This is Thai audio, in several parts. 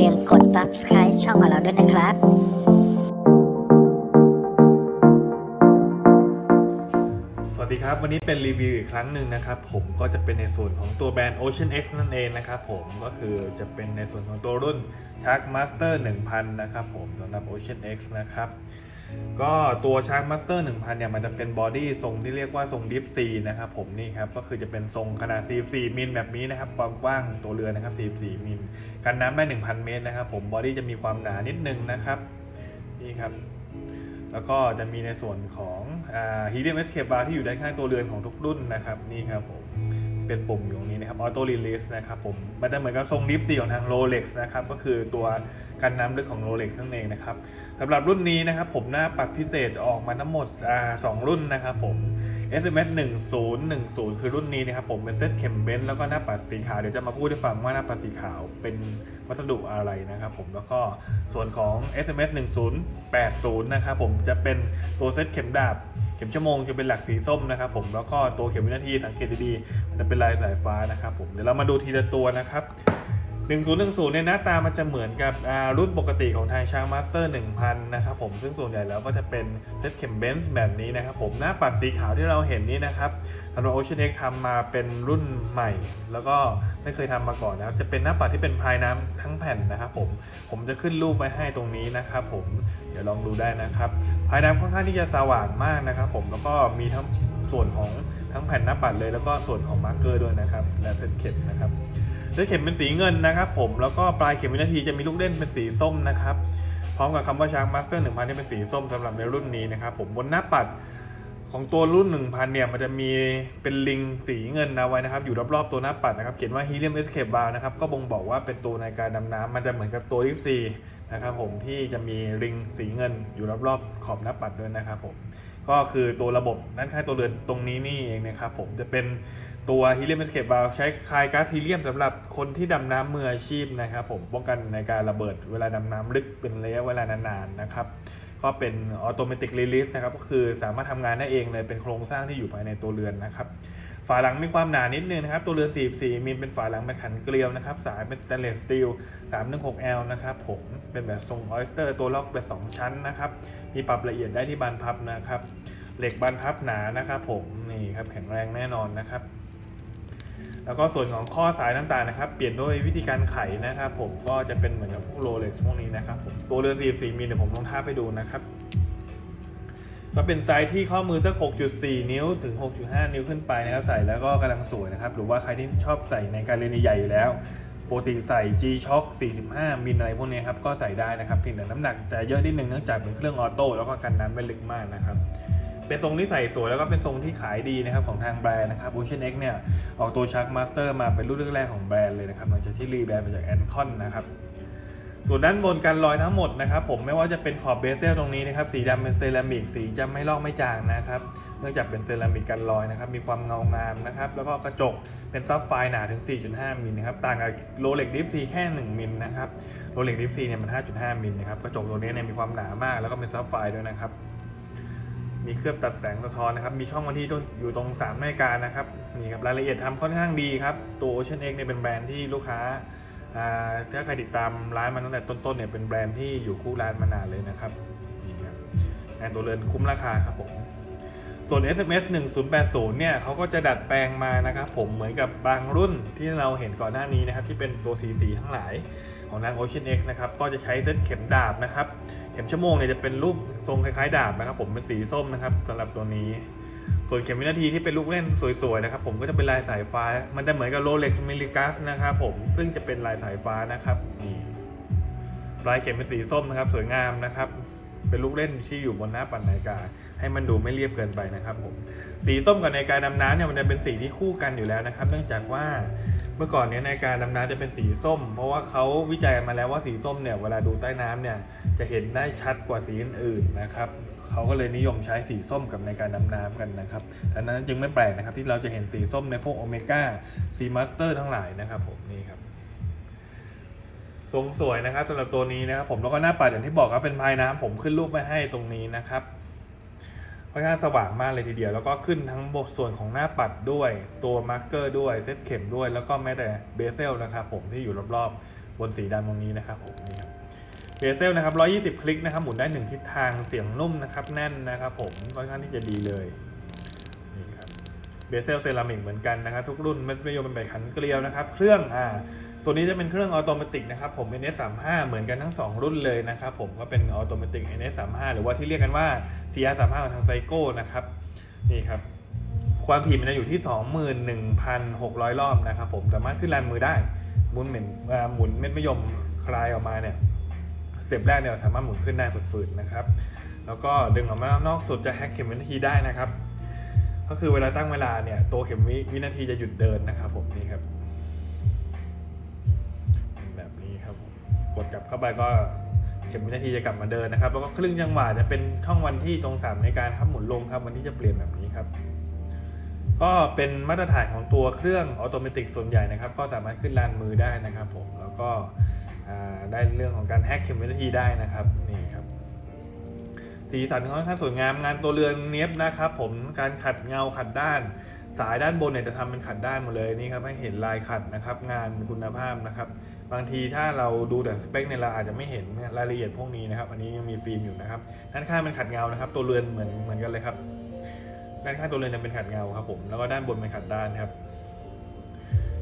ลืมกด subscribe ช่องของเราด้วยนะครับสวัสดีครับ วันนี้เป็นรีวิวอีกครั้งหนึ่งนะครับ ผมก็จะเป็นในส่วนของตัวแบรนด์ Ocean X นั่นเองนะครับผมก็คือจะเป็นในส่วนของตัวรุ่น Shark Master 1000 นะครับผมสำหรับ Ocean X นะครับ ก็ตัว Shark Master 1000 เนี่ย มันจะเป็นบอดี้ทรงที่เรียกว่าทรง Deep Sea นะครับผมนี่ครับ ก็คือจะเป็นทรงขนาด 44 มิลแบบนี้นะครับ ความกว้างตัวเรือนะครับ 44 มิลกันน้ำได้ 1,000 เมตรนะครับผมบอดี้จะมีความหนานิดนึงนะครับ นี่ครับ แล้วก็จะมีในส่วนของฮีเลียมเอสเคบาร์ที่อยู่ด้านข้างตัวเรือนของทุกรุ่นนะครับ นี่ครับผม เป็นปุ่มอยู่ตรงนี้นะครับออโต้รีลิสนะครับผมมันจะเหมือนกับทรงลิฟซีของทาง Rolex นะครับ ก็คือตัวกันน้ำลึกของ Rolex นั่นเองนะครับสำหรับรุ่นนี้นะครับ ผมหน้าปัดพิเศษออกมาทั้งหมดสองรุ่นนะครับผม SMS 1010 คือรุ่นนี้นะครับผมเป็นเซตเข็มเบนซ์แล้วก็หน้าปัดสีขาว เดี๋ยวจะมาพูดให้ฟังว่าหน้าปัดสีขาวเป็นวัสดุอะไรนะครับผมแล้วก็ส่วนของ SMS 1080 นะครับผมจะเป็นตัวเซตเข็มดาบ ข็มชั่วโมงจะเป็นหลักสีส้มนะครับผมแล้วก็ตัวเข็มวินาทีสังเกตดีๆมันจะเป็นลายสายฟ้านะครับผมเดี๋ยวเรามาดูทีละตัวนะครับ 1010เนี่ยหน้าตามันจะเหมือนกับรุ่นปกติของทางช้างมาสเตอร์1000 นะครับผมซึ่งส่วนใหญ่แล้วก็จะเป็นเซตเข็มเบนซ์แบบนี้นะครับผมหน้าปัดสีขาวที่เราเห็นนี้นะครับสำหรับ Ocean X ทำมาเป็นรุ่นใหม่ แล้วก็ไม่เคยทำมาก่อนนะครับ จะเป็นหน้าปัดที่เป็นพายน้ำทั้งแผ่นนะครับผมผมจะขึ้นรูปไว้ให้ตรงนี้นะครับผมเดี๋ยวลองดูได้นะครับพายน้ำค่อนข้างที่จะสว่างมากนะครับผมแล้วก็มีทั้งส่วนของทั้งแผ่นหน้าปัดเลย แล้วก็ส่วนของมาร์กเกอร์ด้วยนะครับและเซตเข็มนะครับ ด้วยเข็มเป็นสีเงินนะครับ ผมแล้วก็ปลายเข็มวินาทีจะมีลูกเล่นเป็นสีส้มนะครับพร้อมกับคำว่าช้างมาสเตอร์1000ที่เป็นสีส้มสำหรับในรุ่นนี้นะครับผมบนหน้าปัดของตัวรุ่น 1000 เนี่ย มันจะมีเป็นลิงสีเงินเอาไว้นะครับ อยู่รอบๆตัวหน้าปัดนะครับ เขียนว่า Helium Escape Bar นะครับ ก็บ่งบอกว่าเป็นตัวในการดำน้ำมันจะเหมือนกับตัวลิฟซี นะครับผมที่จะมีริงสีเงินอยู่รอบๆขอบหน้าปัดด้วยนะครับผมก็คือตัวระบบด้านข้างตัวเรือนตรงนี้นี่เองนะครับผมจะเป็นตัวฮีเลียมเสเคปบาใช้คลายก๊าซฮีเลียมสำหรับคนที่ดำน้ำมืออาชีพนะครับผมป้องกันในการระเบิดเวลาดำน้ำลึกเป็นระยะเวลานานๆนะครับ ก็เป็นออโตเมติกรีลิสนะครับก็คือสามารถทำงานได้เองเลยเป็นโครงสร้างที่อยู่ภายในตัวเรือนนะครับฝาหลังมีความหนานิดนึงนะครับ ตัวเรือน 44 มิลเป็นฝาหลังเป็นขันเกลียวนะครับ สายเป็นสแตนเลสสตีล 316L นะครับ ผมเป็นแบบทรงออสเตอร์ตัวล็อกแบบสองชั้นนะครับ มีปรับละเอียดได้ที่บานพับนะครับ เหล็กบานพับหนานะครับผม นี่ครับแข็งแรงแน่นอนนะครับ แล้วก็ส่วนของข้อสายต่างๆนะครับ เปลี่ยนด้วยวิธีการไขนะครับผมก็จะเป็นเหมือนกับพวกโรเล็กซ์พวกนี้นะครับผมตัวเรือน 44มิลเดี๋ยวผมลองท่าไปดูนะครับก็เป็นไซส์ที่ข้อมือสัก 6.4 นิ้วถึง 6.5 นิ้วขึ้นไปนะครับ ใส่แล้วก็กำลังสวยนะครับ หรือว่าใครที่ชอบใส่ในการเรียนใหญ่อยู่แล้วปกติใส่ G Shock 45 มิลอะไรพวกนี้ครับ ก็ใส่ได้นะครับเพียงแต่น้ำหนักจะเยอะนิดนึงเนื่องจากเป็นเครื่องออโต้แล้วก็กันน้ำไม่ลึกมากนะครับ เป็นทรงที่ใส่สวยแล้วก็เป็นทรงที่ขายดีนะครับของทางแบรนด์นะครับ Ocean X เนี่ยออกตัวชักมาสเตอร์มาเป็นรุ่นแรกๆของแบรนด์เลยนะครับหลังจากที่รีแบรนด์มาจากแอนคอนนะครับส่วนด้านบนกันรอยทั้งหมดนะครับผมไม่ว่าจะเป็นขอบเบสเซลตรงนี้นะครับสีดำเป็นเซรามิกสีจะไม่ลอกไม่จางนะครับเนื่องจากเป็นเซรามิกกันรอยนะครับมีความเงางามนะครับแล้วก็กระจกเป็นซับไฟหนาถึง 4.5 มิลนะครับต่างกับโรเล็กดิฟซีแค่ 1 มิลนะครับโรเล็กดิฟซีเนี่ยมัน 5.5 มิลนะครับกระจกตัวนี้เนี่ยมีความหนามากแล้วก็เป็นซับไฟด้วยนะครับ มีเคลือบตัดแสงสะท้อนนะครับ มีช่องวันที่อยู่ตรง3นาฬิกานะครับนี่ครับรายละเอียดทำค่อนข้างดีครับ ตัว Ocean X เนี่ยเป็นแบรนด์ที่ลูกค้าถ้าใครติดตามร้านมาตั้งแต่ต้นๆเนี่ยเป็นแบรนด์ที่อยู่คู่ร้านมานานเลยนะครับนี่ครับงานตัวเรือนคุ้มราคาครับผมส่วน SMS 1080 เนี่ยเขาก็จะดัดแปลงมานะครับผมเหมือนกับบางรุ่นที่เราเห็นก่อนหน้านี้นะครับที่เป็นตัวสีสีทั้งหลายของทาง Ocean X นะครับก็จะใช้เซตเข็มดาบนะครับ เข็มชั่วโมงเนี่ยจะเป็นรูปทรงคล้ายๆดาบนะครับ ผมเป็นสีส้มนะครับสำหรับตัวนี้ ส่วนเข็มวินาทีที่เป็นลูกเล่นสวยๆนะครับ ผมก็จะเป็นลายสายฟ้า มันจะเหมือนกับโรเล็กซ์มิลิกัสนะครับผมซึ่งจะเป็นลายสายฟ้านะครับนี่ลายเข็มเป็นสีส้มนะครับ สวยงามนะครับ เป็นลูกเล่นที่อยู่บนหน้าปัดนาฬิกา ให้มันดูไม่เรียบเกินไปนะครับผมสีส้มกับนาฬิกาดำน้ำเนี่ยมันจะเป็นสีที่คู่กันอยู่แล้วนะครับ เนื่องจากว่าเมื่อก่อนเนี้นาฬิกาดำน้ำจะเป็นสีส้ม เพราะว่าเขาวิจัยมาแล้วว่าสีส้มเนี่ยเวลาดูใต้น้ำเนี่ยจะเห็นได้ชัดกว่าสีอื่นๆนะครับเขาก็เลยนิยมใช้สีส้มกับในการดำน้ำกันนะครับดังนั้นจึงไม่แปลกนะครับที่เราจะเห็นสีส้มในพวกโอเมก้าซีมาสเตอร์ทั้งหลายนะครับผมนี่ครับ ทรงสวยนะครับสำหรับตัวนี้นะครับผมแล้วก็หน้าปัดอย่างที่บอกครับเป็นพายน้ำผมขึ้นรูปไว้ให้ตรงนี้นะครับค่อนข้างสว่างมากเลยทีเดียว แล้วก็ขึ้นทั้งบทส่วนของหน้าปัดด้วย ตัวมาร์กเกอร์ด้วยเซตเข็มด้วย แล้วก็แม้แต่เบเซลนะครับผมที่อยู่รอบๆ บนสีดำตรงนี้นะครับผมนี่ครับเบเซลนะครับ120 คลิกนะครับหมุนได้หนึ่งทิศทางเสียงนุ่มนะครับแน่นนะครับผมค่อนข้างที่จะดีเลยนี่ครับเบเซลเซรามิกเหมือนกันนะครับ ทุกรุ่นไม่ไม่ยอมเป็นแบบขันเกลียวนะครับ เครื่องอ่า ตัวนี้จะเป็นเครื่องออโตเมติกนะครับผม NS35 เหมือนกันทั้ง 2 รุ่นเลยนะครับผมก็เป็นออโตเมติก NS35 หรือว่าที่เรียกกันว่า CR35 ของทางไซโก้นะครับนี่ครับความถี่มันจะอยู่ที่ 21,600 รอบนะครับผมสามารถขึ้นแรงมือได้หมุนเหม็นเอ่อหมุนเม็ดมะยมคลายออกมาเนี่ยสเต็ปแรกเนี่ยสามารถหมุนขึ้นได้ฝืดๆนะครับ แล้วก็ดึงออกมานอกสุดจะแฮกเข็มวินาทีได้นะครับ ก็คือเวลาตั้งเวลาเนี่ยตัวเข็มวินาทีจะหยุดเดินนะครับผมนี่ครับ กดกลับเข้าไปก็เข็มวินาทีจะกลับมาเดินนะครับ แล้วก็ครึ่งจังหวะจะเป็นช่องวันที่ตรงสามในการครับหมุนลงครับวันที่จะเปลี่ยนแบบนี้ครับ ก็เป็นมาตรฐานของตัวเครื่องออโตเมติกส่วนใหญ่นะครับ ก็สามารถขึ้นลานมือได้นะครับ ผมแล้วก็ได้เรื่องของการแฮกเข็มวินาทีได้นะครับนี่ครับสีสันค่อนข้างสวยงามงานตัวเรือนเนี้ยบนะครับ ผมการขัดเงาขัดด้าน สายด้านบนเนี่ยจะทำเป็นขัดด้านหมดเลยนี่ครับให้เห็นลายขัดนะครับ งานคุณภาพนะครับ บางทีถ้าเราดูแต่สเปคเนี่ยเราอาจจะไม่เห็นรายละเอียดพวกนี้นะครับ อันนี้ยังมีฟิล์มอยู่นะครับด้านข้างเป็นขัดเงานะครับ ตัวเรือนเหมือนเหมือนกันเลยครับ ด้านข้างตัวเรือนเนี่ยเป็นขัดเงาครับผมแล้วก็ด้านบนเป็นขัดด้านครับ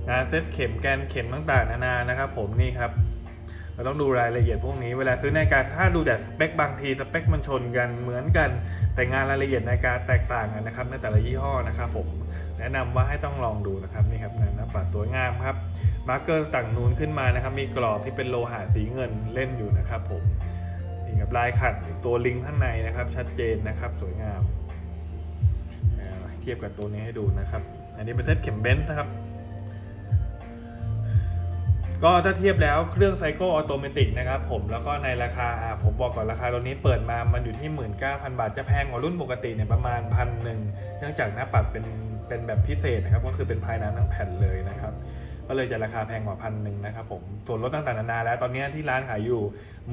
งานเซตเข็มแกนเข็มต่างๆนานานะครับ ผมนี่ครับ เราต้องดูรายละเอียดพวกนี้ เวลาซื้อนาฬิกาถ้าดูแต่สเปคบางทีสเปคมันชนกันเหมือนกัน แต่งานรายละเอียดนาฬิกาแตกต่างกันนะครับในแต่ละยี่ห้อนะครับผมแนะนำว่าให้ต้องลองดูนะครับนี่ครับงานน้าปัดสวยงามครับมาร์กเกอร์ต่างนูนขึ้นมานะครับมีกรอบที่เป็นโลหะสีเงินเล่นอยู่นะครับผมนี่ครับลายขัดตัวลิงข้างในนะครับ ชัดเจนนะครับสวยงามเทียบกับตัวนี้ให้ดูนะครับ อันนี้เป็นเซตเข็มเบนซ์นะครับ ก็ถ้าเทียบแล้วเครื่องไซโคออโตเมติกนะครับผมแล้วก็ในราคาผมบอกก่อนราคาตัวนี้เปิดมามันอยู่ที่ 19,000 บาท จะแพงกว่ารุ่นปกติเนี่ยประมาณพันหนึ่งเนื่องจากหน้าปัดเป็นเป็นแบบพิเศษนะครับก็คือเป็นภายน้ำทั้งแผ่นเลยนะครับก็เลยจะราคาแพงกว่าพันหนึ่งนะครับผมส่วนลดต่างๆนานาแล้วตอนนี้ที่ร้านขายอยู่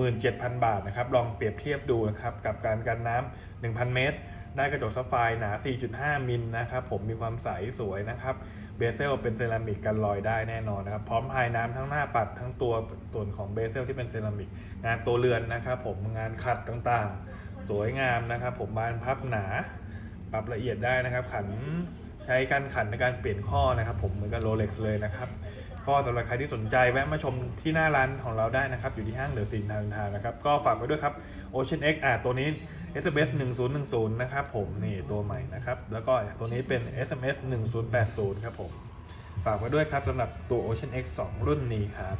17,000 บาทนะครับลองเปรียบเทียบดูนะครับกับการกันน้ำ1,000 เมตร ได้กระจกซับไฟร์หนา 4.5 มิลนะครับผมมีความใสสวยนะครับ เบเซลเป็นเซรามิกกันรอยได้แน่นอนนะครับ พร้อมภายน้ำทั้งหน้าปัดทั้งตัวส่วนของเบเซลที่เป็นเซรามิก งานตัวเรือนนะครับผมงานขัดต่างๆ สวยงามนะครับ ผมบานพับหนา ปรับละเอียดได้นะครับ ขันใช้การขันในการเปลี่ยนข้อนะครับ ผมเหมือนกับโรเล็กซ์เลยนะครับ ก็สำหรับใครที่สนใจแวะมาชมที่หน้าร้านของเราได้นะครับ อยู่ที่ห้างเดอะซินทางทางนะครับ ก็ฝากไว้ด้วยครับ Ocean X อ่าตัวนี้ SMS 1010 นะครับผม นี่ตัวใหม่นะครับ แล้วก็ตัวนี้เป็น SMS 1080 ครับผม ฝากไว้ด้วยครับสำหรับตัว Ocean X 2 รุ่นนี้ครับ